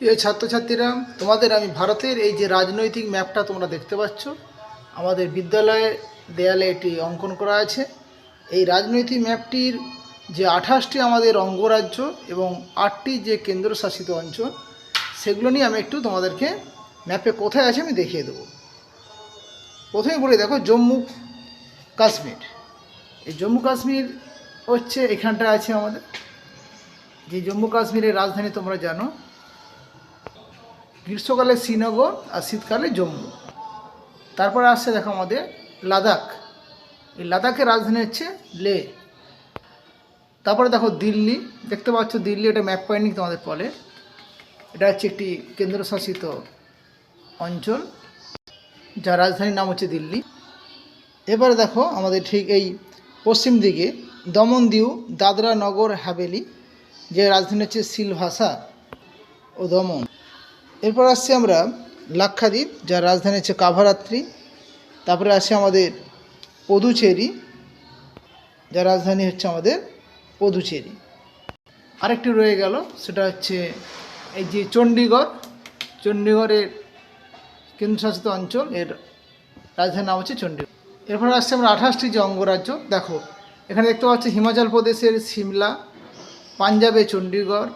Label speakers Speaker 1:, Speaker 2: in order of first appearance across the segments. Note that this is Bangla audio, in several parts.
Speaker 1: এই ছাত্রছাত্রীরা, তোমাদের আমি ভারতের এই যে রাজনৈতিক ম্যাপটা তোমরা দেখতে পাচ্ছ, আমাদের বিদ্যালয়ে দেয়ালে এটি অঙ্কন করা আছে। এই রাজনৈতিক ম্যাপটির যে আঠাশটি আমাদের অঙ্গরাজ্য এবং আটটি যে কেন্দ্রশাসিত অঞ্চল, সেগুলো নিয়ে আমি একটু তোমাদেরকে ম্যাপে কোথায় আছে আমি দেখিয়ে দেবো। প্রথমে বলে দেখো, জম্মু কাশ্মীর। এই জম্মু কাশ্মীর হচ্ছে এখানটা আছে আমাদের। যে জম্মু কাশ্মীরের রাজধানী তোমরা জানো গ্রীষ্মকালে শ্রীনগর আর শীতকালে জম্মু। তারপরে আসছে দেখো আমাদের লাদাখ। এই লাদাখের রাজধানী হচ্ছে লে। তারপরে দেখো দিল্লি। দেখতে পাচ্ছ দিল্লি, এটা ম্যাপ পয়েন্টিং তোমাদের বলে এটা হচ্ছে একটি কেন্দ্রশাসিত অঞ্চল, যার রাজধানীর নাম হচ্ছে দিল্লি। এবারে দেখো আমাদের ঠিক এই পশ্চিম দিকে দমন দিউ দাদরা নগর হাভেলি, যে রাজধানী হচ্ছে সিলভাসা ও দমন। এরপর আসছি আমরা লাক্ষাদ্বীপ, যার রাজধানী হচ্ছে কাভারাত্রি। তারপরে আসছে আমাদের পদুচেরি, যার রাজধানী হচ্ছে আমাদের পদুচেরি। আরেকটি রয়ে গেল, সেটা হচ্ছে এই যে চণ্ডীগড়। চণ্ডীগড়ের কেন্দ্রশাসিত অঞ্চল, এর রাজধানীর নাম হচ্ছে চণ্ডীগড়। এরপরে আসছে আমরা আঠাশটি যে অঙ্গরাজ্য। দেখো, এখানে দেখতে পাচ্ছি হিমাচল প্রদেশের সিমলা, পাঞ্জাবে চণ্ডীগড়,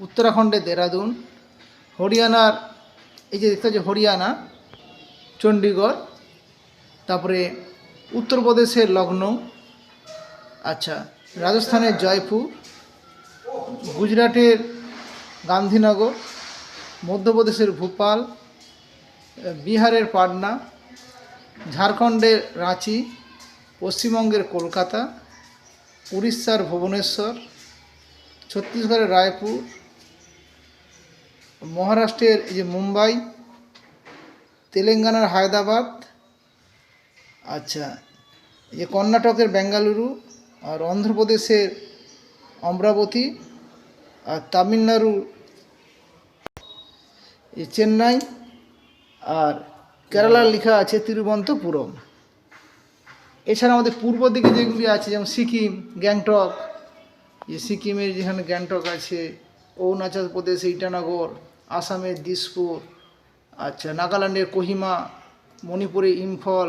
Speaker 1: উত্তরাখণ্ডে দেরাদুন হরিয়ানার, এই যে দেখতে পাচ্ছি হরিয়ানা চণ্ডীগড় তারপরে উত্তরপ্রদেশের লখনৌ আচ্ছা রাজস্থানের জয়পুর, গুজরাটের গান্ধীনগর, মধ্যপ্রদেশের ভোপাল, বিহারের পাটনা, ঝাড়খণ্ডের রাঁচি, পশ্চিমবঙ্গের কলকাতা, উড়িষ্যার ভুবনেশ্বর, ছত্তিশগড়ের রায়পুর মহারাষ্ট্রের এই যে মুম্বাই, তেলেঙ্গানার হায়দ্রাবাদ আচ্ছা এই যে কর্ণাটকের বেঙ্গালুরু আর অন্ধ্রপ্রদেশের অমরাবতী আর তামিলনাড়ু, এই চেন্নাই আর কেরালার লেখা আছে তিরুবন্তপুরম এছাড়া আমাদের পূর্ব দিকে যেগুলি আছে, যেমন সিকিম, গ্যাংটক যে সিকিমের যেখানে গ্যাংটক আছে অরুণাচল প্রদেশ ইটানগর আসামের দিসপুর আচ্ছা নাগাল্যান্ডের কোহিমা মণিপুরে ইম্ফল